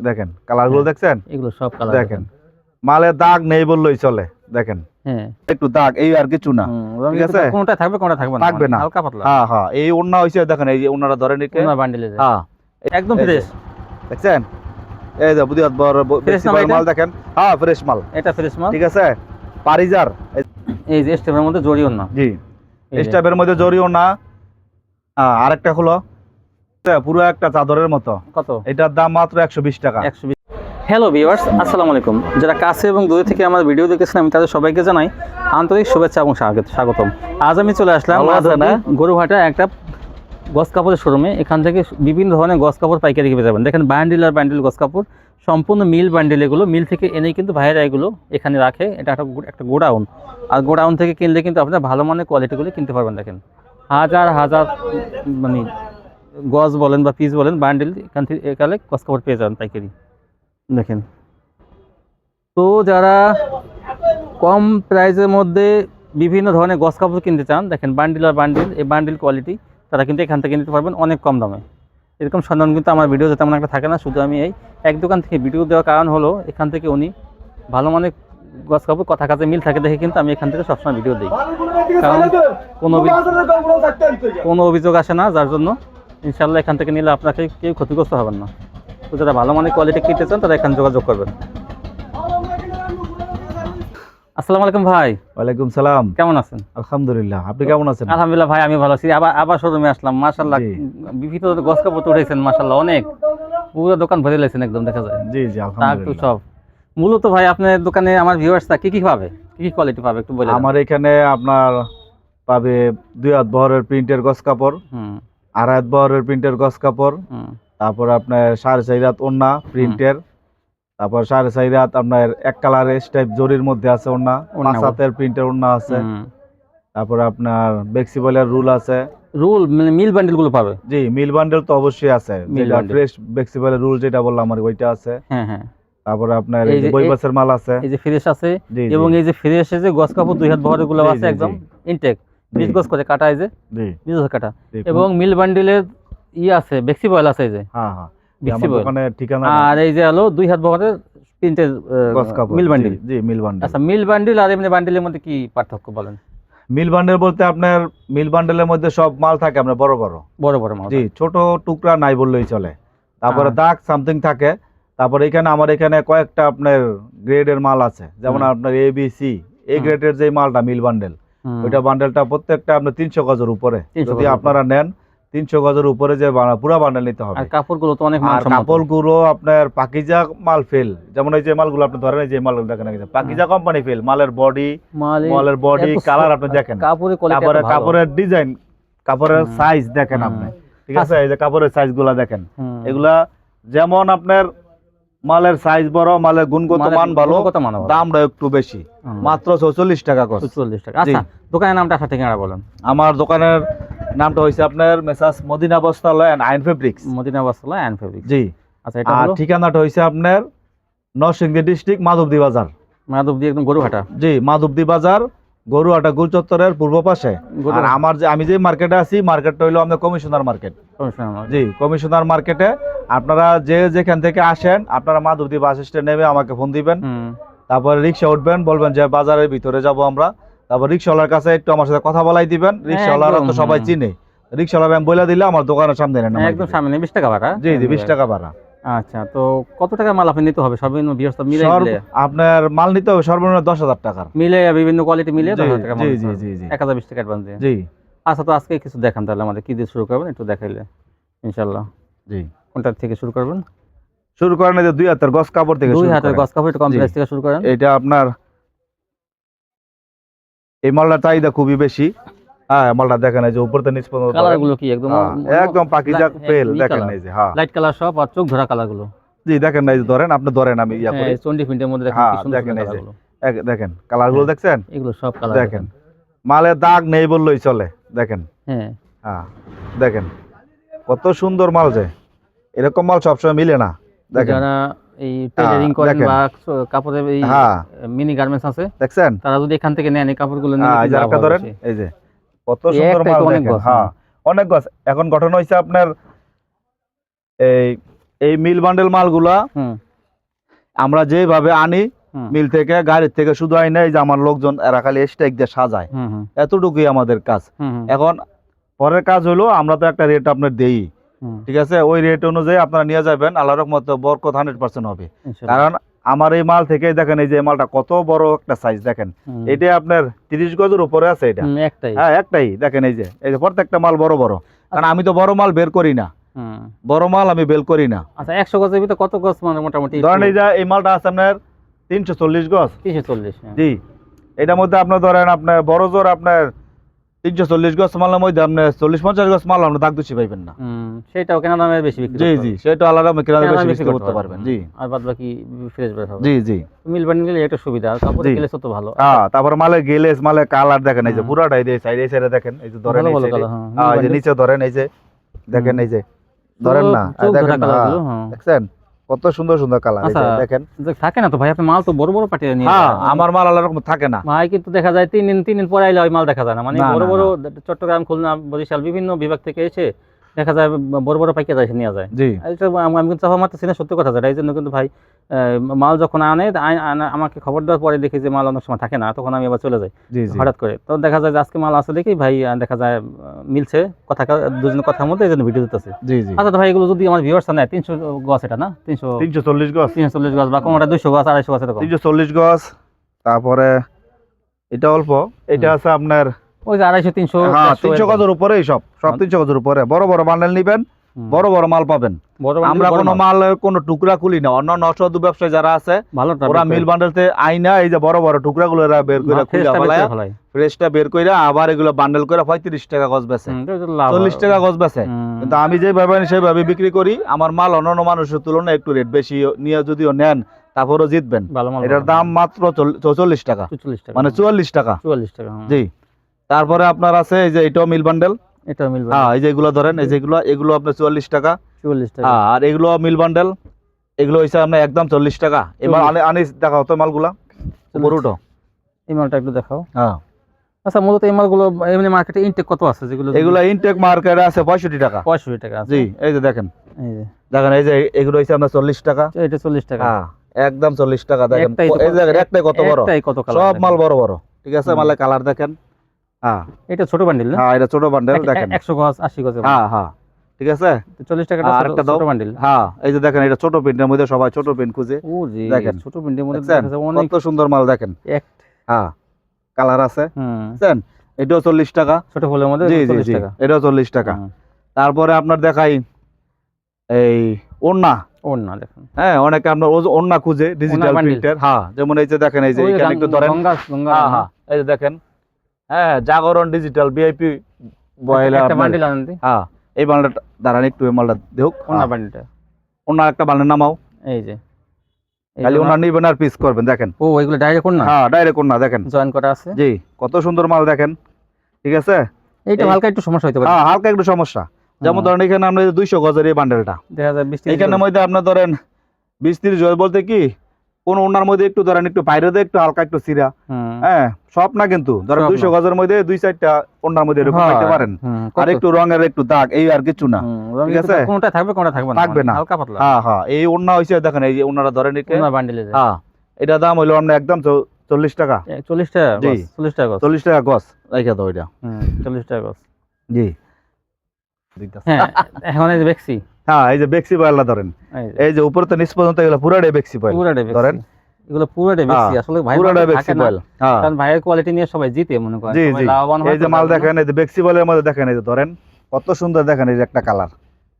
দেখেন কালারগুলো দেখছেন? এগুলো সব কালার দেখেন মালের দাগ নেই বললেই চলে দেখেন। হ্যাঁ। একটু দাগ এই আর কিছু না ঠিক আছে? কোনটা থাকবে কোনটা থাকবে না থাকবে মানে না। হালকা পাতলা। হ্যাঁ হ্যাঁ এই ওন্না হয়েছে দেখেন এই যে ওনারা ধরে নিকে। বান্ডেলে হ্যাঁ। একদম ফ্রেশ দেখছেন? এই যে বড় বড় এটা? মাল দেখেন। হ্যাঁ ফ্রেশ মাল। এটা ফ্রেশ মাল। ঠিক আছে? পারিজার। এই- যে স্টেপের মধ্যে জড়িও না জি। এই মধ্যে জড়িও না হ্যাঁ, আরেকটা হলো পুরো একটা চাদরের মতো। কত? এটার দাম মাত্র একশো বিশ টাকা। একশো বিশ। হ্যালো ভিউয়ার্স আসসালামু আলাইকুম। যারা কাছে এবং দূরে থেকে আমার ভিডিও দেখেছেন আমি তাদের সবাইকে জানাই আন্তরিক শুভেচ্ছা এবং স্বাগত স্বাগতম। আজ আমি চলে আসলাম গরুহাটা একটা গস কাপড়ের শোরুমে এখান থেকে বিভিন্ন ধরনের গস কাপড় পাইকারি পেয়ে যাবেন। দেখেন বান্ডিল আর বান্ডিল গস কাপড়। সম্পূর্ণ মিল বান্ডিল এগুলো। মিল থেকে এনে কিন্তু ভাইয়েরা এগুলো এখানে রাখে। এটা একটা একটা গোডাউন। আর গোডাউন থেকে কিনলে কিন্তু আপনারা ভালো মানের কোয়ালিটিগুলো কিনতে পারবেন দেখেন। হাজার হাজার মানে গজ বলেন বা পিস বলেন বান্ডিল এখান থেকে এখানে গস কাপড় পেয়ে যাবেন পাইকারি। দেখেন। তো যারা কম প্রাইসের মধ্যে বিভিন্ন ধরনের গস কাপড় কিনতে চান, দেখেন বান্ডিল আর বান্ডিল এই বান্ডিল কোয়ালিটি তারা কিন্তু এখান থেকে নিতে পারবেন অনেক কম দামে। এরকম সন্ধান কিন্তু আমার ভিডিওতে তেমন একটা থাকে না, শুধু আমি এই এক দোকান থেকে ভিডিও দেওয়ার কারণ হলো, এখান থেকে উনি ভালো মানের গস কাপড় কথা কাজে মিল থাকে দেখে কিন্তু আমি এখান থেকে সবসময় ভিডিও দিই। কারণ কোনো কোনো অভিযোগ আসে না, যার জন্য ইনশাল্লাহ এখান থেকে নিলে আপনাকে কেউ ক্ষতিগ্রস্ত হবেন না। তো যারা ভালো মানের কোয়ালিটি কিনতে চান তারা এখানে যোগাযোগ করবেন। আসসালামু আলাইকুম ভাই। ওয়ালাইকুম সালাম। কেমন আছেন? আলহামদুলিল্লাহ আপনি কেমন আছেন? আলহামদুলিল্লাহ ভাই আমি ভালো আছি। আবার আবার শোরুমে আসলাম মাশাল্লাহ জি। বিভিন্ন গছ কাপড় উঠেছেন মাশাল্লাহ অনেক। পুরো দোকান ভরে লেছেন একদম দেখা যায়। জি জি আলহামদুলিল্লাহ। সব। মূলত ভাই আপনার দোকানে আমার ভিউয়ার্সটা কি কি পাবে? কি কি কোয়ালিটি পাবে একটু বলে দেন। আমার এখানে আপনার পাবে দুই হাত বহরের প্রিন্টের গস কাপড়। হুম। আড়াই হাত বহরের প্রিন্টের গস কাপড় তারপর আপনার সাড়ে চার হাত ওন্না প্রিন্টের তারপর সাড়ে চার হাত আপনার এক কালারের স্টাইপ জরির মধ্যে আছে ওন্না পাঁচ হাতের প্রিন্টের ওন্না আছে। তারপর আপনার বেক্সিবলের রুল আছে। রুল মানে মিল বান্ডিলগুলো পাবে? জি মিল বান্ডেল তো অবশ্যই আছে। যেটা। ফ্রেশ বেক্সিবলের রুল যেটা বললাম আমার ওইটা আছে। হ্যাঁ হ্যাঁ। তারপরে আপনার এই যে বইবাসের মাল আছে। এই যে ফ্রেশ আছে এবং এই যে ফ্রেশ যে গছ কাপড় দুই হাত বহরেরগুলো আছে একদম ইনটেক বীজ গছ করে কাটা এই যে বীজ কাটা। এবং মিল বান্ডিলের ই আছে বেক্সি বয়েল আছে এই যে। হ্যাঁ হ্যাঁ। আর এই যে হলো দুই হাত বহরের কাপড়। Mill bundle. জি, মিল বান্ডেল। আচ্ছা মিল বান্ডিল আর এমনি বান্ডিলের মধ্যে কি পার্থক্য বলেন? মিল বান্ডেল বলতে আপনার মিল বান্ডেলের মধ্যে সব মাল থাকে আপনার বড় বড়। বড় বড় মাল জি ছোট টুকরা নাই বললেই চলে। তারপরে হ্যাঁ। দাগ সামথিং থাকে। তারপরে এখানে আমার এখানে কয়েকটা আপনার গ্রেডের মাল আছে। যেমন। আপনার এ বি সি এই গ্রেডের যে মালটা মিল বান্ডেল। ওইটা বান্ডেলটা প্রত্যেকটা আপনার তিনশো গজের উপরে। যদি আপনারা নেন তিনশো গজের উপরে যে পুরা বান্ডেল নিতে হবে। কাপড়গুলো তো অনেক আর কাপড়গুলো আপনার পাকিজা মাল ফেল যেমন এই যে মালগুলো আপনি ধরেন এই যে মালগুলো দেখেন পাকিজা কোম্পানি ফেল মালের বডি মালের বডি কালার আপনি দেখেন। কাপড়ের কাপড়ের ডিজাইন কাপড়ের সাইজ দেখেন আপনি। ঠিক আছে? এই যে কাপড়ের সাইজগুলা দেখেন। এগুলা যেমন আপনার মালের সাইজ বড় মালের গুণগত মান ভালো দামটা একটু বেশি। মাত্র চৌচল্লিশ টাকা চল্লিশ টাকা। আচ্ছা দোকানের নামটা আশা ঠিকানা বলেন। আমার দোকানের নামটা হয়েছে আপনার মেসাস মদিনা বস্তালয় অ্যান্ড আইন ফেব্রিক্স মদিনা বাসলা অ্যান্ড ফেব্রিক জি। আচ্ছা এটা আর ঠিকানাটা হয়েছে আপনার নরসিংদী ডিস্ট্রিক্ট মাধবদী বাজার। মাধবদী একদম গরুহাটা জি মাধবদী বাজার গরুয়াটা গুলচত্বরের পূর্ব পাশে। আর আমার যে আমি যে মার্কেটে আছি মার্কেটটা হইল আমাদের কমিশনার মার্কেট জি কমিশনার মার্কেটে আপনারা যে যেখান থেকে আসেন আপনারা মাধবদী বাস স্ট্যান্ড নেমে আমাকে ফোন দিবেন। তারপরে রিক্সা উঠবেন বলবেন যে বাজারের ভিতরে যাব আমরা। তারপর রিক্সাওয়ালার কাছে একটু আমার সাথে কথা বলাই দিবেন। রিক্সাওয়ালারা তো সবাই। চিনে। রিক্সাওয়ালার আমি বলে দিলে আমার দোকানের সামনে নেন একদম সামনে বিশ টাকা ভাড়া। জি জি বিশ টাকা ভাড়া। আচ্ছা তো কত টাকা মাল আপনি নিতে হবে? সর্বনিম্ন বৃহস্পতি মিলে আপনার মাল নিতে হবে সর্বনিম্ন দশ হাজার টাকার। মিলে বিভিন্ন কোয়ালিটি মিলে দশ হাজার টাকা মাল জি, জি, জি, জি। এক হাজার বিশ টাকা অ্যাডভান্স দিয়ে। জি। আচ্ছা তো আজকে কিছু দেখান তাহলে আমাদের কি দিয়ে শুরু করবেন একটু দেখাইলে ইনশাল্লাহ জি। কোনটার থেকে শুরু করবেন? শুরু করেন এই যে দুই হাতের গস কাপড় থেকে দুই শুরু হাতের। গছ কাপড় একটু কম জি। প্রাইস থেকে শুরু করেন। এটা আপনার এই মালটার চাহিদা খুবই বেশি। হ্যাঁ মালটা দেখেন এই যে উপর থেকে নিচ পর্যন্ত কালারগুলো কি একদম? হ্যাঁ, একদম পাকিজা লা- দেখেন এই যে হ্যাঁ। লাইট কালার সব আর চোখ ধরা কালারগুলো। জি দেখেন এই যে ধরেন আপনি ধরেন আমি ইয়া করি। চন্ডি মধ্যে দেখেন কি সুন্দর দেখেন এই যে। দেখেন কালারগুলো। দেখছেন? এগুলো সব কালার দেখেন। মালের দাগ নেই বললেই চলে দেখেন। হ্যাঁ। হ্যাঁ দেখেন কত সুন্দর মাল যে এরকম মাল সবসময় মিলে না দেখেন। যারা এই টেলারিং করেন বা কাপড়ের এই মিনি গার্মেন্টস আছে দেখছেন? তারা যদি এখান থেকে নেন এই কাপড়গুলো নিলে এই কিন্তু যে লাভ একটা হবে ধরেন এই যে কত সুন্দর মাল দেখেন। হ্যাঁ অনেক গছ। এখন গঠন হয়েছে আপনার এই এই মিল বান্ডেল মালগুলা। আমরা যেভাবে আনি মিল থেকে গাড়ির থেকে শুধু আই নাই যে আমার লোকজন এরা খালি স্টেক দিয়ে সাজায়। এতটুকুই আমাদের কাজ। এখন পরের কাজ হলো আমরা তো একটা রেট আপনার দেই। ঠিক আছে? ওই রেট অনুযায়ী আপনারা নিয়ে যাবেন আল্লাহ রহমত বরকত হান্ড্রেড পার্সেন্ট হবে। কারণ আমার এই মাল থেকে দেখেন এই যে মালটা কত বড় একটা সাইজ দেখেন। এটা আপনার তিরিশ গজের উপরে আছে এটা। একটাই। হ্যাঁ একটাই। দেখেন এই যে এই যে প্রত্যেকটা মাল বড় বড়। কারণ আমি তো বড় মাল বের করি না। বড় মাল আমি বের করি না। আচ্ছা একশো গজের ভিতরে কত গজ মানে মোটামুটি? ধরেন এই যে এই মালটা আছে আপনার তিনশো চল্লিশ গজ। তিনশো চল্লিশ হ্যাঁ। জি। এটার মধ্যে আপনার ধরেন আপনার বড় জোর আপনার তিনশো চল্লিশ গজ মালের মধ্যে আপনার চল্লিশ পঞ্চাশ গজ মাল দাগ দুষি পাইবেন না। সেটাও কেনা দামে বেশি বিক্রি জি জি সেটা আলাদা কেনা দামে বেশি বিক্রি করতে পারবেন জি। আর বাদ বাকি ফ্রেশ বের হবে। জি জি। মিল বান্ডিল গেলে একটা সুবিধা কাপড় জি। গেলে তো ভালো। হ্যাঁ তারপর মালের গেলেস মালের কালার দেখেন এই যে হুম। পুরাটাই দিয়ে সাইড এই সাইডে দেখেন এই যে ধরেন এই এই যে নিচে ধরেন এই যে দেখেন এই যে ধরেন না দেখেন। দেখছেন? কত সুন্দর সুন্দর কালার আচ্ছা। দেখেন। থাকে না তো ভাই আপনি মাল তো বড় বড় পাঠিয়ে নিয়ে হ্যাঁ আমার মাল আলাদা রকম থাকে না। ভাই কিন্তু দেখা যায় তিন দিন তিন দিন পরে আইলে ওই মাল দেখা যায় না। মানে বড় বড় চট্টগ্রাম খুলনা বরিশাল বিভিন্ন বিভাগ থেকে এসে দেখা যায় বড় বড় পাইকারি এসে নিয়ে যায়। জি। এটা আমি কিন্তু চাপা মারতেছি না সত্যি কথা যেটা এই জন্য কিন্তু ভাই মাল যখন আনে আমাকে খবর দেওয়ার পরে দেখি যে মাল অনেক সময় থাকে না তখন আমি আবার চলে যাই হঠাৎ করে। তো দেখা যায় যে আজকে মাল আছে দেখি ভাই দেখা যায় মিলছে কথা দুজনের কথার মধ্যে এই জন্য ভিডিও দিতেছে। জি জি। আচ্ছা ভাই এগুলো যদি আমার ভিউয়ার্স নেয় তিনশো গছ এটা না? তিনশো তিনশো চল্লিশ গজ তিনশো চল্লিশ গছ বা কোনোটা দুশো গছ আড়াইশো গছ তিনশো চল্লিশ গজ তারপরে এটা অল্প এটা আছে আপনার ওই যে আড়াইশো তিনশো হ্যাঁ তিনশো গজের উপরেই সব সব। তিনশো গজের উপরে। বড় বড় বান্ডেল নিবেন বড় বড় মাল পাবেন। আমরা কোনো মাল। কোনো টুকরা খুলি না। অন্য অসাধু ব্যবসায়ী যারা আছে ওরা মিল বান্ডেলতে আইনা এই যে বড় বড় টুকরাগুলো এরা বের করে খুলে ফ্রেশটা বের করে আবার এগুলো বান্ডেল করে পঁয়ত্রিশ টাকা গজ বেচে। চল্লিশ টাকা গজ বেচে। কিন্তু আমি যেভাবে সেভাবে বিক্রি করি। আমার মাল অন্যান্য মানুষের তুলনায় একটু রেট বেশি নিয়ে যদিও নেন তারপরেও জিতবেন। এটার দাম মাত্র চল্লিশ টাকা। মানে চুয়াল্লিশ টাকা। চুয়াল্লিশ টাকা জি। তারপরে আপনার আছে এই যে এটাও মিল বান্ডেল এটা মিলবে হ্যাঁ এই যে এগুলো ধরেন এই যে এগুলো আপনার চুয়াল্লিশ টাকা। চুয়াল্লিশ টাকা। হ্যাঁ আর এগুলো মিল বান্ডেল এগুলো হচ্ছে আপনার একদম চল্লিশ টাকা। এবার আনি আনি দেখাও তো মালগুলা। উঠো এই মালটা একটু দেখাও। হ্যাঁ। আচ্ছা মূলত এই মালগুলো এমনি মার্কেটে ইনটেক কত আছে যেগুলো? এগুলো ইনটেক মার্কেটে আছে পঁয়ষট্টি টাকা। পঁয়ষট্টি টাকা জি এই যে দেখেন। এই যে। দেখেন এই যে এগুলো হচ্ছে আপনার চল্লিশ টাকা। এটা চল্লিশ টাকা। হ্যাঁ একদম চল্লিশ টাকা। দেখেন এই দেখেন একটাই কত বড়। একটাই কত সব মাল বড় বড়। ঠিক আছে। মালের কালার দেখেন। হ্যাঁ। এটা ছোট বান্ডিল না? হ্যাঁ এটা ছোট বান্ডেল দেখেন। একশো গজ আশি গজ হ্যাঁ হ্যাঁ। ঠিক আছে? চল্লিশ টাকা আর একটা ছোট বান্ডিল হ্যাঁ এই যে দেখেন এটা ছোট প্রিন্টের মধ্যে সবাই ছোট প্রিন্ট খুঁজে। ও জি দেখেন। ছোট প্রিন্টের মধ্যে দেখছেন? দেখা যায় অনেক কত সুন্দর মাল দেখেন। এক হ্যাঁ কালার আছে। হুম। বুঝছেন এটাও চল্লিশ টাকা। ছোট ফুলের মধ্যে জি জি চল্লিশ জি টাকা। এটাও চল্লিশ টাকা। তারপরে আপনার দেখাই এই ওন্না ওর না দেখুন। হ্যাঁ অনেকে আপনার ওন্না খুঁজে ডিজিটাল। প্রিন্টের হ্যাঁ যেমন এই যে দেখেন এই যে এখানে একটু ধরেন। হ্যাঁ হ্যাঁ এই যে দেখেন। হ্যাঁ জাগরণ ডিজিটাল ভিআইপি বয়েল একটা বান্ডিল আনেন হ্যাঁ এই মালটা দাঁড়ান একটু এই মালটা দেখ ওনা বান্ডিলটা অন্য একটা বান্ডেল নামাও। এই যে। খালি ওনার নিবেন আর পিস করবেন দেখেন। ও এগুলো ডাইরেক্ট কোন না হ্যাঁ ডাইরেক্ট ওন্না দেখেন। জয়েন করা আছে? জি কত সুন্দর মাল দেখেন। ঠিক আছে? এইটা হালকা একটু সমস্যা হতে পারে। হ্যাঁ হালকা একটু সমস্যা। যেমন ধরেন এখানে আমরা দুইশো গজের এই বান্ডেলটা দেখা যায় এখানের মধ্যে আপনার ধরেন বিশ তিরিশ গজ বলতে কি কোন ওনার মধ্যে একটু ধরেন একটু বাইরে দিয়ে একটু হালকা একটু সিরা। হ্যাঁ সব না কিন্তু। ধরেন দুইশো। গজের মধ্যে দুই চারটা ওনার মধ্যে এরকম পাইতে পারেন। আর একটু রঙের একটু দাগ এই আর কিছু না। ঠিক আছে? কোনটা থাকবে কোনটা থাকবে না। থাকবে না। হালকা পাতলা। হ্যাঁ হ্যাঁ এই ওনা হয়েছে দেখেন এই যে ওনারা ধরেন হ্যাঁ এটা দাম হইল আপনার একদম চল্লিশ টাকা। চল্লিশ টাকা জি। চল্লিশ টাকা। চল্লিশ টাকা গছ রেখে দাও এটা। চল্লিশ টাকা গজ। জি। হ্যাঁ এখন বেক্সি। হ্যাঁ এই যে বেক্সি বয়েলটা ধরেন। এই যে, উপরে তো নিচ পর্যন্ত এগুলো পুরাটাই বেক্সি পুরাটাই বেক্সি। ধরেন। এগুলো পুরাটাই বেক্সি। হ্যাঁ, আসলে ভাই পুরাটাই বেক্সি হ্যাঁ। কারণ ভাইয়ের কোয়ালিটি নিয়ে সবাই জিতে মনে করেন সবাই। লাভবান হয় এই যে মাল দেখেন এই যে বেক্সি বলের মধ্যে দেখেন এই যে ধরেন কত সুন্দর দেখেন এই যে একটা কালার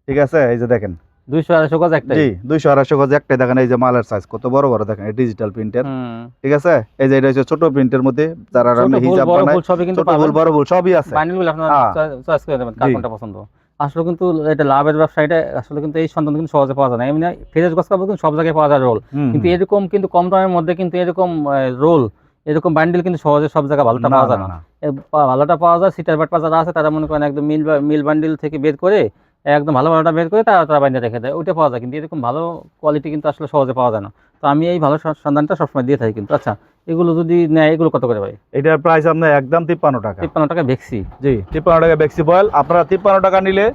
ঠিক আছে? এই যে দেখেন। দুইশো আড়াইশো গজ একটাই। জি দুইশো আড়াইশো গজ একটাই দেখেন এই যে মালের সাইজ কত বড় বড় দেখেন ডিজিটাল প্রিন্টের ঠিক আছে? এই যে এটা হচ্ছে ছোট প্রিন্টের মধ্যে যারা হিজাব বানায় ছোট ভুল বড় ভুল সবই আছে। বান্ডিলগুলো আপনার হ্যাঁ। চয়েস করে দেবেন কোনটা পছন্দ। আসলে কিন্তু এটা লাভের ব্যবসা এটা আসলে কিন্তু এই সন্তান কিন্তু সহজে পাওয়া যায় না। এমনি ফ্রেশ গছ কাপড় কিন্তু সব জায়গায় পাওয়া যায় রোল কিন্তু এরকম কিন্তু কম দামের মধ্যে কিন্তু এরকম রোল এরকম বান্ডিল কিন্তু সহজে সব জায়গায় ভালোটা পাওয়া যায় না, ভালোটা পাওয়া যায় সিটার বাট যারা আছে তারা মনে করেন একদম মিল মিল বান্ডিল থেকে বের করে একদম ভালো ভালোটা বের করে তারা তারা বান্ডিল রেখে দেয়। ওইটা পাওয়া যায় কিন্তু এরকম ভালো কোয়ালিটি কিন্তু আসলে সহজে পাওয়া যায় না। তো আমি এই ভালো সন্ধানটা সবসময় দিয়ে থাকি কিন্তু। আচ্ছা এগুলো যদি নেয় এগুলো কত করে ভাই? এটার প্রাইস আপনার একদম তিপ্পান্ন টাকা। তিপ্পান্ন টাকা ভেক্সি জি তিপ্পান্ন টাকা বেক্সি বয়েল আপনারা তিপ্পান্ন টাকা নিলে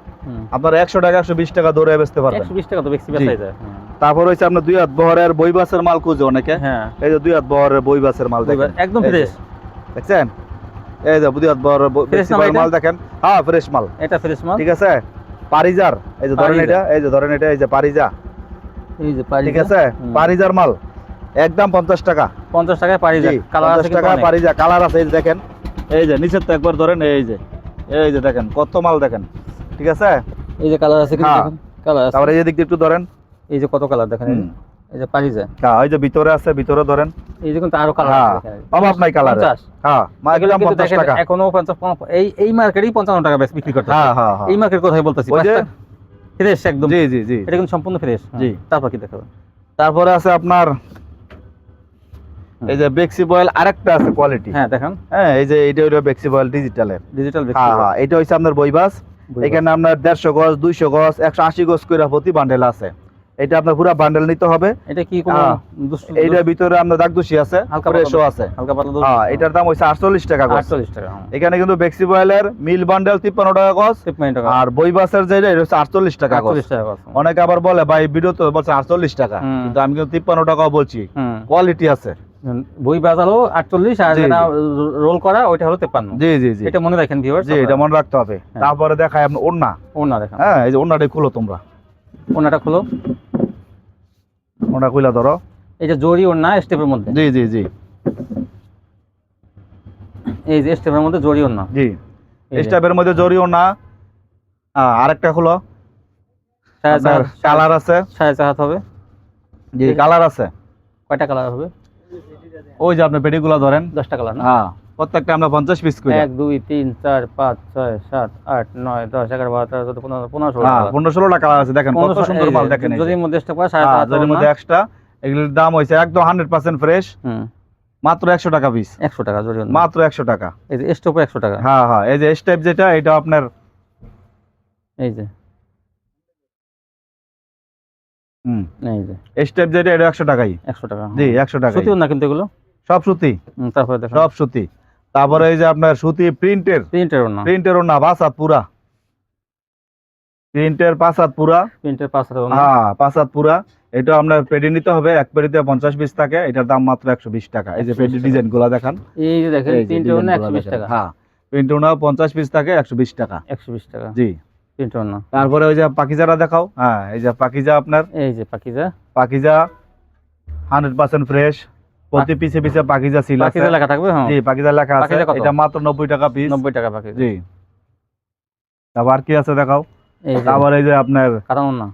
আপনারা একশো টাকা একশো বিশ টাকা দৌড়ে বেচতে পারবেন। একশো বিশ টাকা তো ভেক্সি বেচাই যায় তারপর হচ্ছে আপনার দুই হাত বহরের বই বাসের মাল খুঁজে অনেকে। হ্যাঁ। এই যে দুই হাত বহরের বই বাসের মাল দেখেন। একদম ফ্রেশ দেখছেন? এই যে দুই হাত বহরের? মাল দেখেন। হ্যাঁ ফ্রেশ মাল। এটা ফ্রেশ মাল? ঠিক আছে? পারিজার। এই যে ধরেন এটা এই যে ধরেন এটা এই যে পারিজা। এই যে পারি ঠিক আছে? পারিজার মাল। একদম পঞ্চাশ টাকা। পঞ্চাশ টাকায় পারি যায় কালার আছে 50 টাকা পারিজা কালার আছে এই দেখেন। এই যে নিচের তো একবার ধরেন এই যে এই যে দেখেন কত মাল দেখেন ঠিক আছে? এই যে কালার আছে হ্যাঁ। কালার আছে। তারপরে এই দিক একটু ধরেন। এই যে কত কালার দেখেন এই যে। এই পারি যায়। হ্যাঁ ওই যে ভিতরে আছে ভিতরে ধরেন। এই যে কিন্তু আরও কালার হ্যাঁ আছে। অভাব নাই কালার। হ্যাঁ টাকা। এখনও পঞ্চাশ পঞ্চাশ- এই এই মার্কেটেই পঞ্চান্ন টাকা বেশ বিক্রি করতে হ্যাঁ হ্যাঁ হ্যাঁ। এই মার্কেট কোথায় বলতেছি ফ্রেশ একদম। জি জি জি। এটা কিন্তু সম্পূর্ণ ফ্রেশ। জি। তারপর কি দেখাবেন? তারপরে আছে আপনার এই যে বেক্সি বয়েল আরেকটা আছে কোয়ালিটি হ্যাঁ দেখেন। হ্যাঁ এই যে এটা হলো বেক্সি বয়েল ডিজিটালের ডিজিটাল হ্যাঁ হ্যাঁ এটা হচ্ছে আপনার বইবাস এখানে আপনার দেড়শো গজ দুইশো গজ একশো আশি গজ করে প্রতি বান্ডেল আছে। এটা আপনার পুরো বান্ডেল নিতে হবে। এটা কি কোনো হ্যাঁ। এইটার ভিতরে আপনার আছে হালকা ফ্রেশও আছে। হালকা পাতলা হ্যাঁ এটার দাম আটচল্লিশ টাকা গজ। টাকা হ্যাঁ। এখানে কিন্তু বেক্সি বয়েলের মিল বান্ডেল তিপ্পান্ন টাকা গজ। তিপ্পান্ন টাকা। আর বইবাসের যেটা এটা হচ্ছে আটচল্লিশ টাকা গজ। আটচল্লিশ টাকা আছে। অনেকে আবার বলে ভাই ভিডিও তো বলছে আটচল্লিশ টাকা। কিন্তু আমি কিন্তু তিপ্পান্ন টাকাও বলছি। কোয়ালিটি আছে। বই বাজারও আটচল্লিশ আর যেটা রোল করা ওইটা হলো তেপ্পান্ন। জি জি জি। এটা মনে রাখেন ভিউয়ার্স জি এটা মনে রাখতে হবে। হ্যাঁ। তারপরে দেখায় আপনার ওন্না ওনা দেখেন। হ্যাঁ এই যে ওন্নাটাই খুলো তোমরা। ওনাটা খুলো। ওন্না খুলা ধরো। এই যে জরি ওনা স্টেপের মধ্যে। জি জি জি। এই যে স্টেপের মধ্যে জরি ওনা জি। স্টাফের মধ্যে জরি হ্যাঁ, আরেকটা খুলো। কালার আছে। সাড়ে চার হাত হবে। জি কালার আছে। কয়টা কালার হবে? ওই যে আপনি পেটিগুলো ধরেন। দশটা কালার না? হ্যাঁ প্রত্যেকটা আমরা পঞ্চাশ পিস করি। এক দুই তিন চার পাঁচ ছয় সাত আট নয় দশ এগারো বারো তেরো চোদ্দ পনেরো পনেরো ষোলো হ্যাঁ পনেরো ষোলোটা কালার আছে। দেখেন কত সুন্দর মাল দেখেন। যদি মধ্যে স্টেপ করা সাড়ে হ্যাঁ যদি মধ্যে? এক্সট্রা এগুলির দাম হয়েছে একদম হান্ড্রেড পার্সেন্ট ফ্রেশ হুম। মাত্র একশো টাকা পিস একশো টাকা ওনা মাত্র একশো টাকা। এই যে স্টেপও একশো টাকা। হ্যাঁ হ্যাঁ এই যে স্টেপ যেটা এটা আপনার এই যে। হুম। এই যে। স্টেপ যেটা এটা একশো টাকাই। একশো টাকা জি একশো টাকা সত্যি না কিন্তু এগুলো? সব সুতি। তারপরে সব সুতি। তারপরে এই যে আপনার সুতি প্রিন্টের। প্রিন্টের না প্রিন্টের পুরা। প্রিন্টের পাঁচ হাত পুরা। প্রিন্টের হ্যাঁ পুরা। এটা আপনার পেডি নিতে হবে। এক পেডিতে পঞ্চাশ পিস থাকে। এটার দাম মাত্র একশো বিশ টাকা। এই যে পেডি ডিজাইনগুলা দেখান। এই যে দেখেন প্রিন্টের একশো বিশ টাকা। হ্যাঁ প্রিন্টের পঞ্চাশ পিস থাকে একশো বিশ টাকা। একশো বিশ টাকা। জি। না। তারপরে ওই যে দেখাও। হ্যাঁ এই যে পাকিজা আপনার। এই যে Pakiza Pakiza hundred percent fresh. প্রতি পিছে পিছে পাকিজা সিল পাখিজা লেখা থাকবে? হ্যাঁ। জি পাকিজা লেখা আছে। এটা মাত্র নব্বই টাকা পিস নব্বই টাকা পাখিজা জি। তারপর কি আছে দেখাও? তারপর এই যে আপনার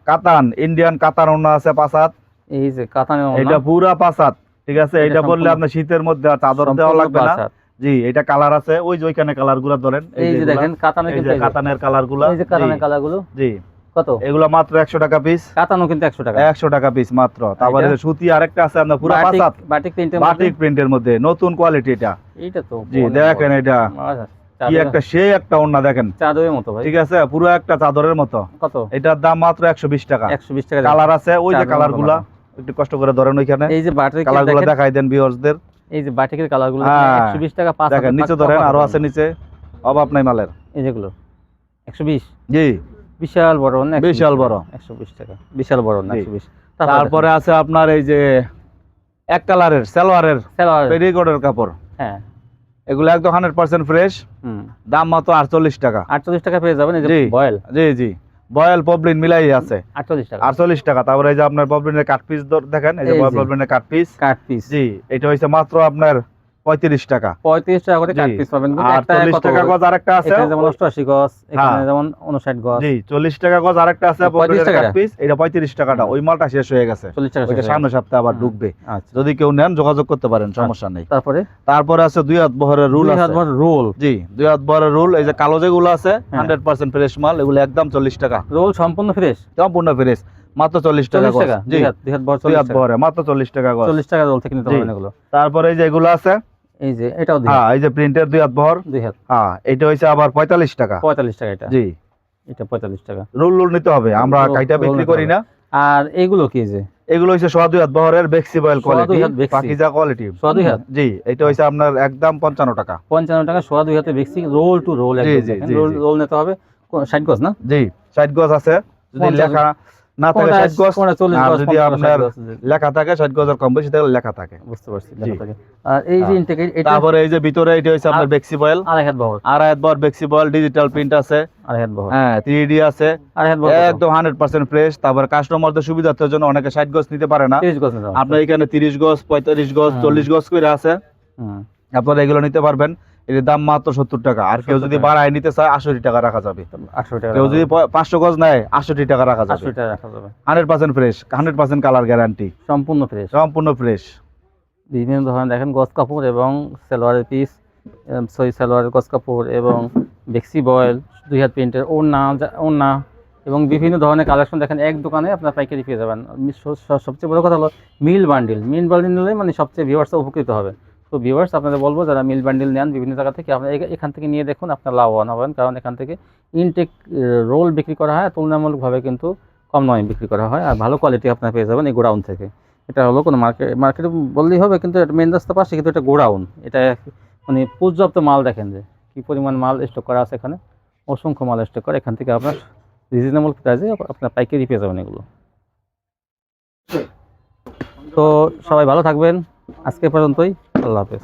কাতানো ইন্ডিয়ান কাতান ওনা আছে পাঁচ হাত এই যে কাতানো এটা পুরা পাঁচ হাত ঠিক আছে? এটা বললে আপনার শীতের মধ্যে চাদর দেওয়া লাগবে না। জি এটা কালার আছে। ওই যে ওইখানে কালারগুলা ধরেন এই যে দেখেন কাতানো এই কিন্তু কাতানের কালারগুলা। এই যে কাতানের কালারগুলো। জি। কত? এগুলা মাত্র একশো টাকা পিস কাতানো কিন্তু একশো টাকা। একশো টাকা পিস মাত্র। তারপরে সুতি আরেকটা আছে আপনার পুরো পাঁচ বাটিক হাত বাটিক বাটিক প্রিন্টের মধ্যে। নতুন কোয়ালিটি এটা। এইটা তো জি দেখেন এটা। কি একটা সে একটা ওন্না দেখেন। চাদরের মতো ভাই। ঠিক আছে? পুরো একটা চাদরের মতো। কত? এটার দাম মাত্র একশো বিশ টাকা। একশো বিশ টাকা। কালার আছে। ওই যে চাদরের কালারগুলা। একটু কষ্ট করে ধরেন ওইখানে। এই যে বাটিক দেখাই দেন ভিউয়ার্সদের এই যে বাটিকের কালারগুলো হ্যাঁ। একশো বিশ টাকা পাঁচ দেখেন নিচে ধরেন আরও আছে নিচে অভাব নাই মালের। এই যেগুলো একশো বিশ। জি। বিশাল বড় না বিশাল বড়। একশো বিশ টাকা বিশাল বড় না জি। একশো বিশ। তারপরে আছে আপনার এই যে এক কালারের সালোয়ারের সালোয়ার। পেরিকোটের কাপড়। হ্যাঁ। এগুলো একদম হান্ড্রেড পার্সেন্ট ফ্রেশ হুম। দাম মাত্র আটচল্লিশ টাকা। আটচল্লিশ টাকা পেয়ে যাবেন এই যে। বয়েল। জি জি। বয়েল পবলিন মিলাই আছে। আটচল্লিশ টাকা। আটচল্লিশ টাকা। তারপরে এই যে আপনার পবলিনের কাট পিস দেখেন এই যে বয়াল পবলিনের কাট পিস কাট পিস জি এটা হইছে মাত্র আপনার পঁয়ত্রিশ টাকা। পঁয়ত্রিশ টাকা করে কাট পিস পাবেন। চল্লিশ টাকা গজ? আরেকটা আছে। যেমন অষ্টআশি গজ এখানে হ্যাঁ। যেমন উনষাট গজ। জি চল্লিশ টাকা গজ আরেকটা আছে পঁয়ত্রিশ টাকা? পিস এটা পঁয়ত্রিশ টাকাটা। ওই মালটা শেষ হয়ে গেছে। চল্লিশ টাকা শেষ সপ্তাহে আবার ঢুকবে। আচ্ছা। যদি কেউ নেন যোগাযোগ করতে পারেন সমস্যা নেই। তারপরে? তারপরে আছে দুই হাত বহরের রুল দুই আছে। রোল। জি দুই হাত বহরের রুল। এই যে কালো যেগুলো আছে হ্যাঁ। হান্ড্রেড পার্সেন্ট ফ্রেশ মাল এগুলো একদম চল্লিশ টাকা। রোল সম্পূর্ণ ফ্রেশ? সম্পূর্ণ ফ্রেশ। মাত্র চল্লিশ টাকা জি। দুই হাত বহরে মাত্র চল্লিশ টাকা গজ। চল্লিশ টাকা রোল থেকে নিতে। পারবেন এগুলো। তারপরে এই যে এগুলো আছে এই যে এটাও হ্যাঁ এই যে প্রিন্টের দুই হাত বহর। দুই হাত। হ্যাঁ এটা হচ্ছে আবার পঁয়তাল্লিশ টাকা। পঁয়তাল্লিশ টাকা এটা। জি। এটা পঁয়তাল্লিশ টাকা। রুল রুল নিতে হবে আমরা কাইটা বিক্রি করি না। আর এইগুলো কি যে? এগুলো হচ্ছে সোয়া দুই হাত বহরের কোয়ালিটি পাকিজা কোয়ালিটি সোয়া দুই হাত? জি এটা হচ্ছে আপনার একদম পঞ্চান্ন টাকা। পঞ্চান্ন টাকা সোয়া দুই হাতে বেক্সি রোল টু রোল জি, রোল রোল নিতে হবে। কোন- ষাট গজ না? জি ষাট গজ আছে। যদি লেখা না থাকে ষাট গজ আর যদি আপনার লেখা থাকে ষাট গজের কম বেশি লেখা থাকে। বুঝতে পারছি লেখা থাকে। আর এই যে হ্যাঁ। ইনটেক এটা তারপরে এই যে ভিতরে এটা আপনার আড়াই হাত বহর। আড়াই হাত বহর বেক্সিবয়েল ডিজিটাল প্রিন্ট আছে। আড়াই হাত বহর। হ্যাঁ আছে। আড়াই হাত বহর একদম হান্ড্রেড পার্সেন্ট ফ্রেশ তারপর কাস্টমারদের সুবিধার্থের জন্য অনেকে ষাট গজ নিতে পারে না। তিরিশ গজ নিতে আপনার এখানে তিরিশ গজ পঁয়তাল্লিশ গজ হুম। চল্লিশ গজ করে আছে। হুম। আপনারা এগুলো নিতে পারবেন। এর দাম মাত্র সত্তর টাকা। আর কেউ যদি বাড়ায় নিতে চায় আশি টাকা রাখা যাবে। কেউ যদি পাঁচশো গজ নেয় আশি টাকা রাখা যাবে। Hundred percent fresh hundred percent colour guarantee. সম্পূর্ণ ফ্রেশ। সম্পূর্ণ ফ্রেশ। বিভিন্ন ধরনের দেখেন গজ কাপড় এবং সালোয়ারের পিস সই সালোয়ারের গজ কাপড় এবং বেক্সি বয়েল দুই হাত প্রিন্টের ওড়না ওড়না এবং বিভিন্ন ধরনের কালেকশন দেখেন এক দোকানে আপনার পাইকারি পেয়ে যাবেন। সবচেয়ে বড় কথা হলো মিল বান্ডিল। মিল বান্ডিল নিলে মানে সবচেয়ে ভিউয়ার্সটা উপকৃত হবে। তো ভিউয়ার্স আপনাদের বলব যারা মিল বান্ডিল নেন বিভিন্ন জায়গা থেকে আপনারা এখা- এখান থেকে নিয়ে দেখুন, আপনার লাভবান হবেন। কারণ এখান থেকে ইনটেক রোল বিক্রি করা হয় তুলনামূলকভাবে কিন্তু কম দামে বিক্রি করা হয়, আর ভালো কোয়ালিটি আপনারা পেয়ে যাবেন এই গোডাউন থেকে। এটা হলো কোনো মার্কেট মার্কেটে বললেই হবে, কিন্তু এটা মেন রাস্তা পাশে, কিন্তু এটা গোডাউন। এটা মানে পর্যাপ্ত মাল দেখেন যে, কী পরিমাণ মাল স্টক করা আছে এখানে। অসংখ্য মাল স্টক করা, এখান থেকে আপনার রিজনেবল প্রাইসে আপনার পাইকারি পেয়ে যাবেন এগুলো। তো সবাই ভালো থাকবেন। আজকে পর্যন্তই। আল্লাহ হাফেজ।